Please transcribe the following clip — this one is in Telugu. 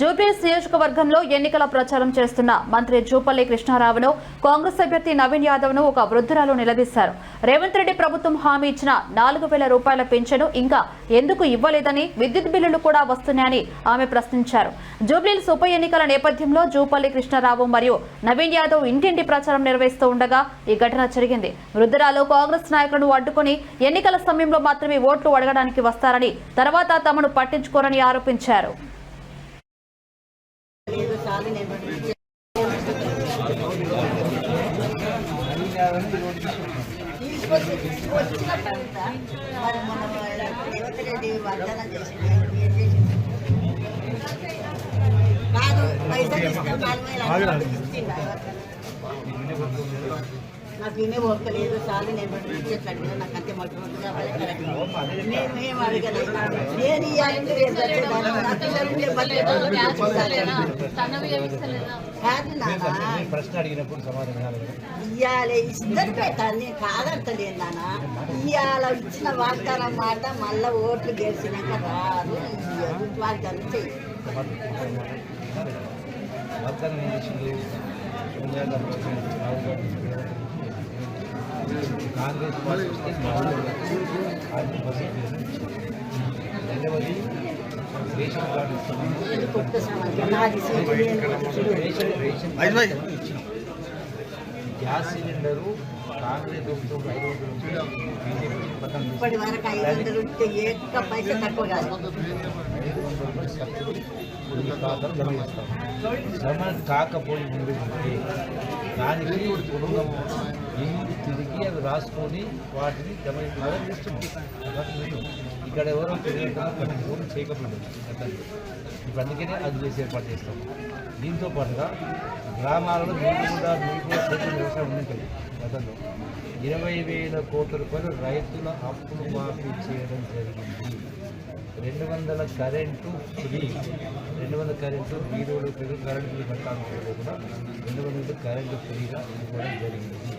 జూబ్లీస్ నియోజకవర్గంలో ఎన్నికల ప్రచారం చేస్తున్న మంత్రి జూపల్లి కృష్ణారావును కాంగ్రెస్ అభ్యర్థి నవీన్ యాదవ్ను ఒక వృద్ధురాలు నిలదీశారు. రేవంత్ రెడ్డి ప్రభుత్వం హామీ ఇచ్చిన నాలుగు వేల రూపాయల పెన్షన్ ఇంకా ఎందుకు ఇవ్వలేదని విద్యుత్ బిల్లులు కూడా వస్తున్నాయని ఆమె ప్రశ్నించారు. జూబ్లీస్ ఉప ఎన్నికల నేపథ్యంలో జూపల్లి కృష్ణారావు మరియు నవీన్ యాదవ్ ఇంటింటి ప్రచారం నిర్వహిస్తూ ఉండగా ఈ ఘటన జరిగింది. వృద్ధురాలు కాంగ్రెస్ నాయకులను అడ్డుకుని ఎన్నికల సమయంలో మాత్రమే ఓట్లు అడగడానికి వస్తారని తర్వాత తమను పట్టించుకోరని ఆరోపించారు. తీసుకొచ్చి తీసుకొచ్చిన తర్వాత మరి రేవంత్ రెడ్డి వాగ్దానం చేసింది ఏం చేసింది కాదు పైసలు ఇస్తే నాలుగు నాకు వినే ఓపిక లేదు చాలు నేను పట్టించేట్లాడు నాకు అంతే నేను అడగలేదు నేను ఇవ్వాలంటే రేపు వచ్చేదాన్ని. నా పిల్లలు కాదు నాన్న ప్రశ్న అడిగినప్పుడు సమాధానం ఇవ్వాలి. ఇవాళ ఇద్దరు పెట్టాలి నేను కాదంటలేదు నాన్న ఇవాళ ఇచ్చిన వాగ్దానం మాట మళ్ళా ఓట్లు గెలిచినాక రాదు వాగ్దానం చెయ్యి Congress party gas cylinder Congress ఇప్పటి వరకు ఐదు వందలు ఉంటే ఏక తక్కువ కాదు కాకపోయి దానికి కుటుంబం రాసుకొని వాటిని జమ అదే ఇక్కడ ఎవరో తెలియకుండా ఫోన్ చేయకపోయింది ఇప్పుడు అందుకనే అది చేసి ఏర్పాటు చేస్తాం. దీంతో పాటుగా గ్రామాలలో నీళ్ళు కూడా నీళ్ళు కూడా వ్యవసాయం ఉంటుంది గతంలో ఇరవై వేల కోట్ల రూపాయలు రైతుల అప్పులు మాఫీ చేయడం జరిగింది. రెండు వందల కరెంటు ఫ్రీ. రెండు వందల కరెంటు వీరోడు కరెంటు బిల్లు కూడా రెండు వందల కరెంటు ఫ్రీగా ఇవ్వడం జరిగింది.